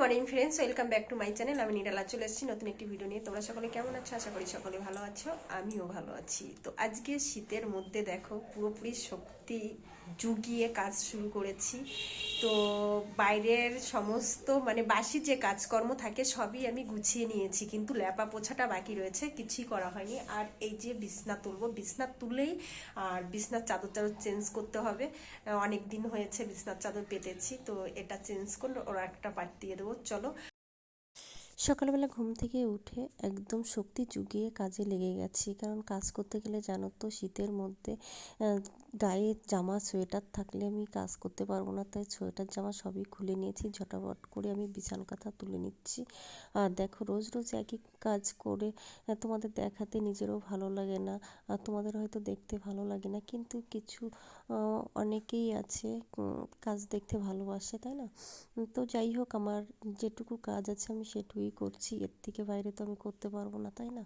Morning friends welcome back to my channel আমি নিরালা চলে এসেছি নতুন একটি ভিডিও নিয়ে। তোমরা সকলে কেমন আছো? আশা করি সকলে ভালো আছো। আমিও ভালো আছি। তো আজকে শীতের মধ্যে দেখো, পুরোপুরি শক্তি জুগিয়ে কাজ শুরু করেছি। তো বাইরের সমস্ত মানে বাসি যে কাজকর্ম থাকে সবই আমি গুছিয়ে নিয়েছি, কিন্তু ল্যাপা পোছাটা বাকি রয়েছে, কিছুই করা হয়নি। আর এই যে বিছনা তুলবো, বিছনা তুলেই আর বিছনার চাদর চাদর চেঞ্জ করতে হবে। অনেক দিন হয়েছে বিছনার চাদর পেতেছি, তো এটা চেঞ্জ করলে ওরা একটা পাট দিয়ে দেবো। চলো। সকালবেলা ঘুম থেকে উঠে একদম শক্তি জুগিয়ে কাজে লেগে গেছি, কারণ কাজ করতে গেলে জানো তো শীতের মধ্যে গায়ে জামা, সোয়েটার থাকলে আমি কাজ করতে পারব না, তাই সোয়েটার, জামা সবই খুলে নিয়েছি, ঝটাপট করে আমি বিছান কাঁথা তুলে নিচ্ছি। আর দেখো, রোজ রোজ একই কাজ করে তোমাদের দেখাতে নিজেরও ভালো লাগে না, আর তোমাদের হয়তো দেখতে ভালো লাগে না, কিন্তু কিছু অনেকেই আছে কাজ দেখতে ভালোবাসে, তাই না? তো যাই হোক, আমার যেটুকু কাজ আছে আমি সেটুকুই করছি, এর থেকে বাইরে তো আমি করতে পারব না, তাই না?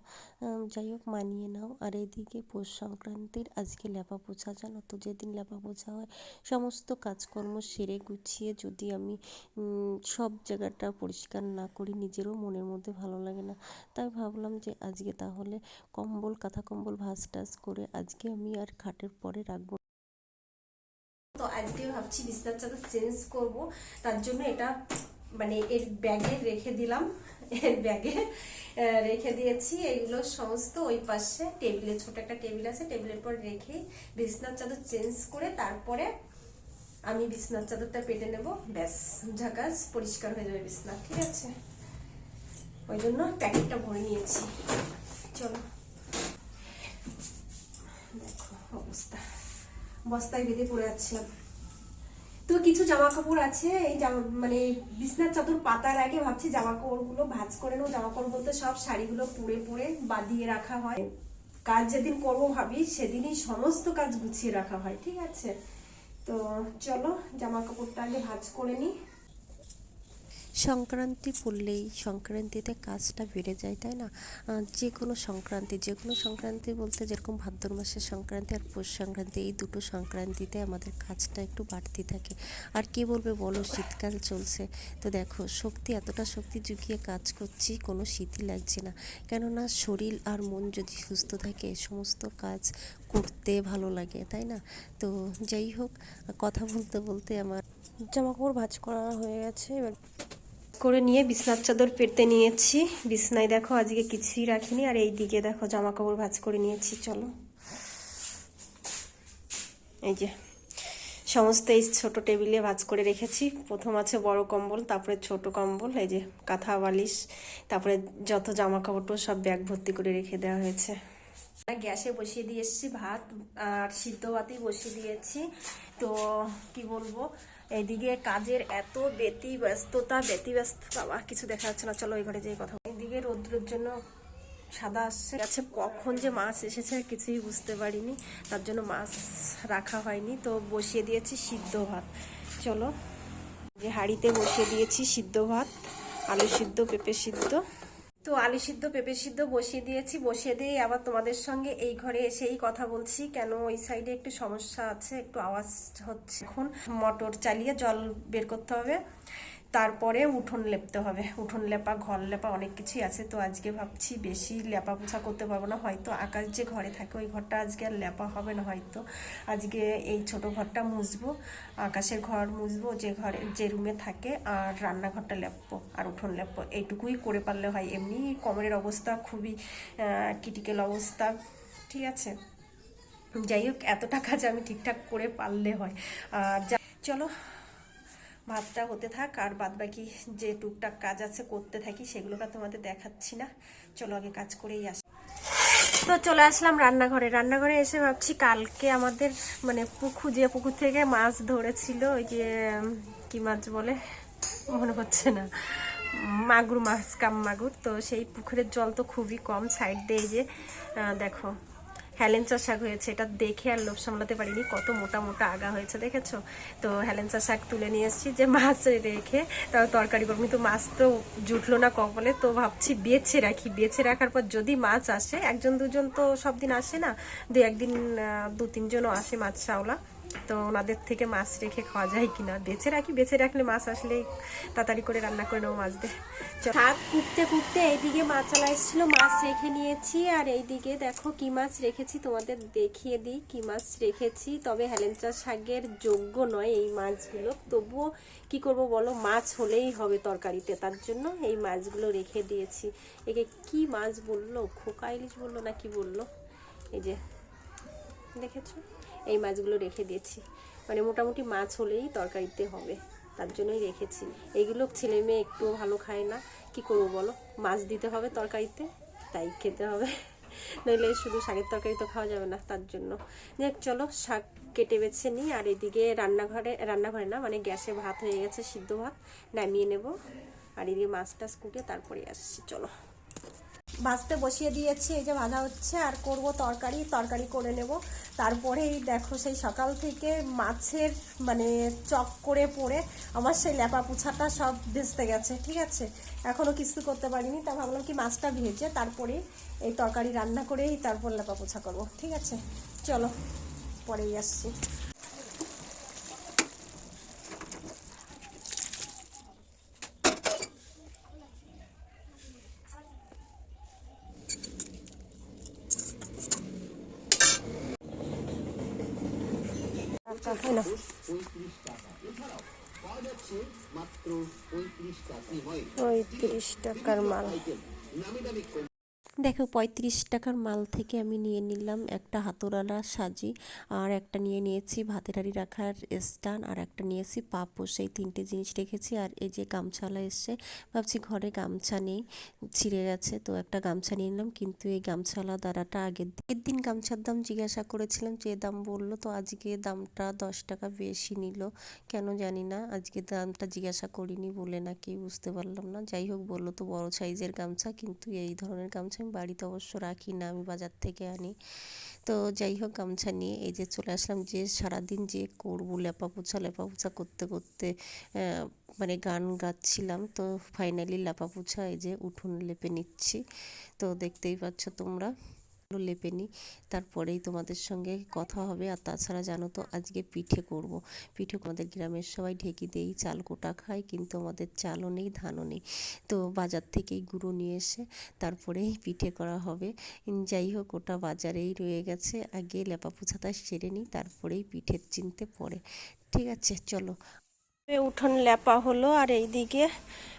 যাই হোক, মানিয়ে নাও। আর এদিকে পৌষ সংক্রান্তির আজকে লেপা পোছা জানো তো, যেদিন লেপা পোছা হয়, সমস্ত কাজকর্ম সেরে গুছিয়ে যদি আমি সব জায়গাটা পরিষ্কার না করি, নিজেরও মনের মধ্যে ভালো লাগে না। তাই ভাবলাম যে আজকে তাহলে কম্বল, কাঁথা কম্বল ভাঁজ টাজ করে আজকে আমি আর খাটের পরে রাখব তো আজকে ভাবছি বিছনার চাদর চেঞ্জ করব, তার জন্য এটা মানে এর ব্যাগে রেখে দিলাম, এর ব্যাগে রেখে দিয়েছি। এগুলো সমস্ত ওই পাশে টেবিলে, ছোট একটা টেবিল আছে, টেবিলের পর রেখে বিছনার চাদর চেঞ্জ করে তারপরে আমি বিছনার চাদরটা পেতে নেব। ব্যাস ঝাকাস পরিষ্কার হয়ে যাবে বিছনা, ঠিক আছে? ওই জন্য প্যাকেটটা ভরে নিয়েছি। চলো। দেখো অবস্থা। বস্তায় বেঁধে পড়ে যাচ্ছিলাম তো কিছু জামা কাপড় আছে, এই জামা মানে বিছনার চাদর পাতার আগে ভাবছি জামা কাপড়গুলো ভাজ করে নেব। জামা কাপড় বলতে সব শাড়িগুলো পুড়ে পুড়ে বাঁধিয়ে রাখা হয়। কাজ যেদিন করব ভাবি, সেদিনই সমস্ত কাজ গুছিয়ে রাখা হয়, ঠিক আছে? তো চলো জামা কাপড়টা আগে ভাজ করে নিই। সংক্রান্তি পড়লেই সংক্রান্তিতে কাজটা বেড়ে যায়, তাই না? যে কোনো সংক্রান্তি যে কোনো সংক্রান্তি বলতে যেরকম ভাদ্র মাসের সংক্রান্তি আর পৌষ সংক্রান্তি, এই দুটো সংক্রান্তিতে আমাদের কাজটা একটু বাড়তি থাকে। আর কি বলবে বলো, শীতকাল চলছে। তো দেখো, শক্তি, এতটা শক্তি জুগিয়ে কাজ করছি, কোনো শীতই লাগছে না। কেননা শরীর আর মন যদি সুস্থ থাকে, সমস্ত কাজ করতে ভালো লাগে, তাই না? তো যাই হোক, কথা বলতে বলতে আমার জামা কাপড় ভাঁজ করা হয়ে গেছে, এবার করে নিয়ে বিছনার চাদর পেতে নিয়েছি। বিছনায় দেখো আজকে কিছুই রাখিনি। আর এই দিকে দেখো জামা কাপড় ভাজ করে নিয়েছি। চলো। এই যে সমস্ত এই ছোট টেবিলে ভাজ করে রেখেছি। প্রথম আছে বড় কম্বল, তারপরে ছোট কম্বল, এই যে কাঁথা, বালিশ, তারপরে যত জামা কাপড় সব ব্যাগ ভর্তি করে রেখে দেওয়া হয়েছে। গ্যাসে বসিয়ে দিয়ে এসেছি ভাত আর সিদ্ধ ভাতই বসিয়ে দিয়েছি। তো কি বলব? এইদিকে কাজের এত ব্যতি ব্যস্ততা ব্যতি ব্যস্ত বাবা কিছু দেখা যাচ্ছে না। চলো ওই ঘরে কথা বলি। এইদিকে রৌদ্রের জন্য সাদা আসছে। গেছে কখন যে মাছ এসেছে কিছুই বুঝতে পারিনি। তার জন্য মাছ রাখা হয়নি। তো বসিয়ে দিয়েছি সিদ্ধ ভাত। চলো, যে হাঁড়িতে বসিয়ে দিয়েছি সিদ্ধ ভাত, আলু সিদ্ধ, পেঁপে সিদ্ধ। তো আলু সিদ্ধ, পেঁপে সিদ্ধ বসিয়ে দিয়েছি। বসিয়ে দিয়ে আবার তোমাদের সঙ্গে এই ঘরে এসেই কথা বলছি। কেন ওই সাইডে একটু সমস্যা আছে, একটু আওয়াজ হচ্ছে। এখন মোটর চালিয়ে জল বের করতে হবে। তারপরে উঠোন লেপতে হবে। উঠোন লেপা, ঘর লেপা অনেক কিছুই আছে। তো আজকে ভাবছি বেশি লেপা পোছা করতে পারব না। হয়তো আকাশ যে ঘরে থাকে, ওই ঘরটা আজকে আর লেপা হবে না হয়তো। আজকে এই ছোট ঘরটা মুছবো, আকাশের ঘর মুছবো, যে ঘরে, যে রুমে থাকে, আর রান্নাঘরটা লেপবো, আর উঠোন লেপবো। এইটুকুই করে পারলে হয়। এমনি কমরের অবস্থা খুবই ক্রিটিক্যাল অবস্থা। ঠিক আছে? যাই হোক, এতটা কাজ আমি ঠিকঠাক করে পারলে হয়। আর চলো ভাতটা হতে থাক আর বাদ বাকি যে টুকটাক কাজ আছে করতে থাকি সেগুলোকে তোমাদের দেখাচ্ছি না। চলো আগে কাজ করেই আসি। তো চলে আসলাম রান্নাঘরে। রান্নাঘরে এসে ভাবছি কালকে আমাদের মানে পুকুর যে পুকুর থেকে মাছ ধরেছিল, ওই যে, কি মাছ বলে? মনে হচ্ছে না। মাগুর মাছ, কাম মাগুর। তো সেই পুকুরের জল তো খুবই কম, সাইড দিয়ে যে দেখো হেলেঞ্চা শাক হয়েছে। এটা দেখে আর লোভ সামলাতে পারিনি। কত মোটা মোটা আগা হয়েছে, দেখেছ? তো হেলেঞ্চা শাক তুলে নিয়ে এসেছি যে মাছ রেখে। তাও তরকারি করব। কিন্তু মাছ তো জুটলো না কপালে। তো ভাবছি বেছে রাখি। বেছে রাখার পর যদি মাছ আসে, একজন দুজন তো সব দিন আসে না। দু একদিন দু তিনজনও আসে মাছ চাওলা। তো ওনাদের থেকে মাছ রেখে খাওয়া যায় কিনা? বেছে রাখি, বেছে রাখলে মাছ আসলেই তাড়াতাড়ি করে রান্না করে নেব মাছ চল। শাক কুটতে কুটতে এইদিকে মাছালা এসেছিল, মাছ রেখে নিয়েছি। আর এইদিকে দেখো কি মাছ রেখেছি, তোমাদের দেখিয়ে দিই কি মাছ রেখেছি। তবে হেলেঞ্চা শাকের যোগ্য নয় এই মাছগুলো। তবুও কি করব বলো, মাছ হলেই হবে তরকারিতে। তার জন্য এই মাছগুলো রেখে দিয়েছি। একে কি মাছ বলল? খোকা ইলিশ বলল না কি বলল? এই যে দেখেছ? এই মাছগুলো রেখে দিয়েছি। মানে মোটামুটি মাছ হলেই তরকারিতে হবে। তার জন্যই রেখেছি। এইগুলো ছেলে মেয়ে একটুও ভালো খায় না। কি করব বলো? মাছ দিতে হবে তরকারিতে, তাই খেতে হবে। নইলে শুধু শাকের তরকারি তো খাওয়া যাবে না, তার জন্য। যাক, চলো, শাক কেটে বেছে নিই। আর এদিকে রান্নাঘরে রান্নাঘরে না মানে গ্যাসে ভাত হয়ে গেছে, সিদ্ধ ভাত। নামিয়ে নেব। আর এদিকে মাছ টাছ কুটে তারপরে আসছি, চলো। ভাজতে বসিয়ে দিয়েছি, এই যে ভাজা হচ্ছে, আর করব তরকারি তরকারি করে নেব। তারপরেই দেখো সেই সকাল থেকে মাছের মানে চক করে পড়ে আমার সেই ল্যাপা পুছাটা সব ভেস্তে গেছে, ঠিক আছে? এখনও কিছু করতে পারিনি, তা ভাবলাম কি মাছটা ভেজে তারপরে এই তরকারি রান্না করেই তারপর ল্যাপা পোছা করব, ঠিক আছে? চলো, পরেই আসছি। পঁয়ত্রিশ টাকার মাল। দেখো, পঁয়ত্রিশ টাকার মাল থেকে আমি নিয়ে নিলাম একটা হাতোরালা সাজি, আর একটা নিয়ে নিয়েছি ভাতের হাঁড়ি রাখার স্টান, আর একটা নিয়েছি পাপোশ। সেই তিনটে জিনিস রেখেছি, আর এই যে গামছালা এসছে, ভাবছি ঘরে গামছা নেই, ছিঁড়ে গেছে, তো একটা গামছা নিয়ে নিলাম, কিন্তু এই গামছালা দ্বারাটা আগের দিন। আগের দিন গামছার দাম জিজ্ঞাসা করেছিলাম, যে দাম বলল, তো আজকে দামটা দশ টাকা বেশি নিল। কেন জানি না, আজকে দামটা জিজ্ঞাসা করিনি বলে নাকি বুঝতে পারলাম না। যাই হোক, বলল তো বড় সাইজের গামছা, কিন্তু এই ধরনের গামছা বাড়িতে অবশ্য রাখি না, আমি বাজার থেকে আনি। তো যাই হোক, গামছা নিয়ে এই যে চলে আসলাম যে সারাদিন যে করব লেপা পোছা লেপা পোছা করতে করতে মানে গান গাচ্ছিলাম। তো ফাইনালি লেপা পোছা এই যে উঠোন লেপে নিচ্ছি। তো দেখতেই পাচ্ছ তোমরা। লেপে নিই তারপরেই তোমাদের সঙ্গে কথা হবে। আর তাছাড়া জানো তো, আজকে পিঠে করব। পিঠে আমাদের গ্রামের সবাই ঢেকি দেই, চাল কোটা খায় কিন্তু আমাদের চালও নেই, ধানও নেই। তো বাজার থেকেই গুঁড়ো নিয়ে এসে তারপরেই পিঠে করা হবে। যাই হোক, ওটা বাজারেই রয়ে গেছে। আগে লেপা পোছাটা সেরে নিই, তারপরেই পিঠের চিনতে পড়ে। ঠিক আছে, চলো। উঠোন লেপা হলো, আর এইদিকে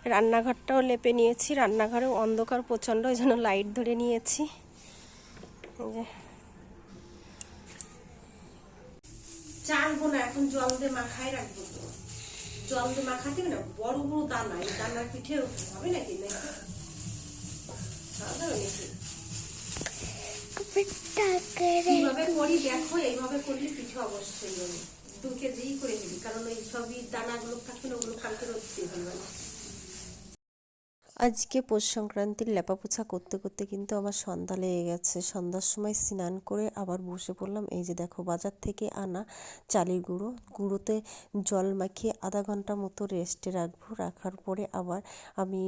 রান্নাঘরটাও লেপে নিয়েছি। রান্নাঘরে অন্ধকার প্রচণ্ড, ওই জন্য লাইট ধরে নিয়েছি। না এখন জল দিয়ে মাখাই রাখব জল দিয়ে মাখাতে না, বড় বড় দানা, এই দানার পিঠে হবে নাকি নাকি? কীভাবে করি, দেখো, এইভাবে করলে পিঠে অবশ্যই দু কেজি করে দিবি কারণ ওই সবই দানাগুলো থাকবে না, ওগুলো কালকে রোদ দিয়ে ফেলবে না আজকে পৌষ সংক্রান্তির লেপাপোছা করতে করতে কিন্তু আমার সন্ধ্যা লেগে গেছে। সন্ধ্যার সময় স্নান করে আবার বসে পড়লাম। এই যে দেখো, বাজার থেকে আনা চালের গুঁড়ো। গুঁড়োতে জল মাখিয়ে আধা ঘণ্টা মতো রেস্টে রাখব। রাখার পরে আবার আমি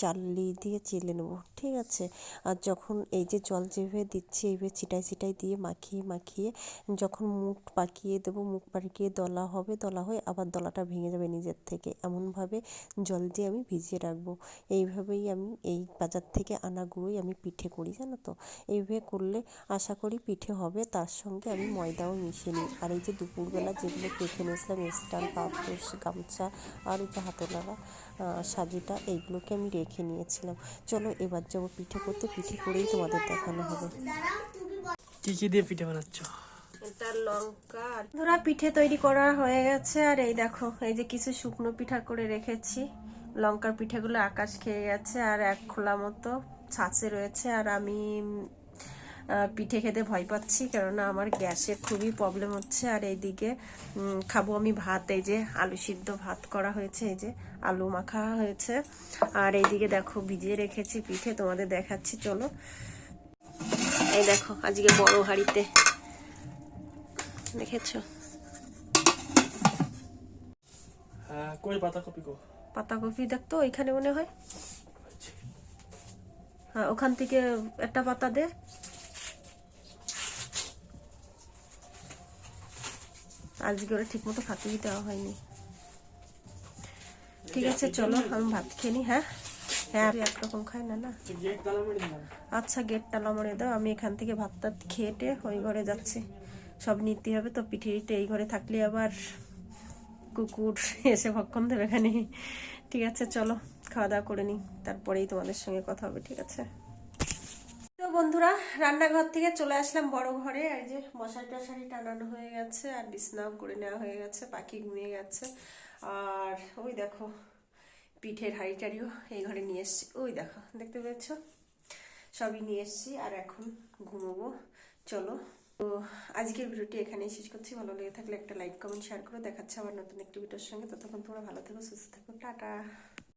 চাললি দিয়ে চেলে নেব, ঠিক আছে? আর যখন এই যে জল যেভাবে দিচ্ছি, এইভাবে চিটাই চিটাই দিয়ে মাখিয়ে মাখিয়ে যখন মুখ পাকিয়ে দেবো, মুখ পাকিয়ে দলা হবে, দলা হয়ে আবার দলাটা ভেঙে যাবে নিজের থেকে। এমনভাবে জল দিয়ে আমি ভিজিয়ে রাখব। এইভাবেই আমি এই বাজার থেকে আনা গুঁড়োই আমি পিঠে করি জানো তো। এইভাবে করলে আশা করি পিঠে হবে তার সঙ্গে আমি ময়দাও মিশিয়ে নিই। আর এই যে দুপুরবেলা যেগুলো কেটে নিয়েছিলাম স্টান পাপোশ গামছা আর এই যে হাতলারা সাজিটা এইগুলোকে আমি রেখে নিয়েছিলাম। চলো এবার যাব পিঠে করতে পিঠে করেই তোমাদের দেখানো হবে। কি কি দিয়ে পিঠে বানাচ্ছ? এটা লঙ্কা আর ধরা পিঠে তৈরি করা হয়ে গেছে আর এই দেখো এই যে কিছু শুকনো পিঠা করে রেখেছি। লঙ্কার পিঠাগুলো আকাশ খেয়ে গেছে আর এক খোলা মতো ছাঁচে রয়েছে আর আমি পিঠে খেতে ভয় পাচ্ছি কেননা আমার গ্যাসের খুবই প্রবলেম হচ্ছে আর এইদিকে খাব আমি ভাত, এই যে আলু সিদ্ধ ভাত করা হয়েছে, এই যে আলু মাখা হয়েছে। আর এইদিকে দেখো ভিজিয়ে রেখেছি পিঠে, তোমাদের দেখাচ্ছি, চলো। এই দেখো আজকে বড় হাঁড়িতে, দেখেছ? হ্যাঁ কই পাতা কপি কো পাতাকপি দেখতো ওইখানে মনে হয়। হ্যাঁ ওখান থেকে একটা পাতা দে। আজকে ওরা ঠিক মতো ফাঁকি দেওয়া হয়নি। ঠিক আছে চলো আমি ভাত খেয়ে নিই হ্যাঁ? হ্যাঁ একরকম খাই না না? আচ্ছা গেট তালা মরে দাও আমি এখান থেকে ভাত টাত খেয়ে ওই ঘরে যাচ্ছি। সব নিতে হবে তো পিঠিতে এই ঘরে থাকলে আবার কুকুর এসে ভক্ষণ দেবে এখানে ঠিক আছে, চলো, খাওয়া দাওয়া করে নিই। তারপরেই তোমাদের সঙ্গে কথা হবে, ঠিক আছে? তো বন্ধুরা, রান্নাঘর থেকে চলে আসলাম বড় ঘরে। এই যে মশারি টশারি টানানো হয়ে গেছে আর বিছনাও করে নেওয়া হয়ে গেছে, পাখি ঘুমিয়ে গেছে। আর ওই দেখো, পিঠের হাঁড়ি টাড়িও এই ঘরে নিয়ে এসছি। ওই দেখো, দেখতে পেয়েছ? সবই নিয়ে এসছি আর এখন ঘুমোবো। চলো তো আজকের ভিডিওটি এখানেই শেষ করছি। ভালো লেগে থাকলে একটা লাইক কমেন্ট শেয়ার করে দেখাচ্ছে আবার নতুন একটি ভিডিওর সঙ্গে। ততক্ষণ তোমরা ভালো থেকো, সুস্থ থাকো। টাটা।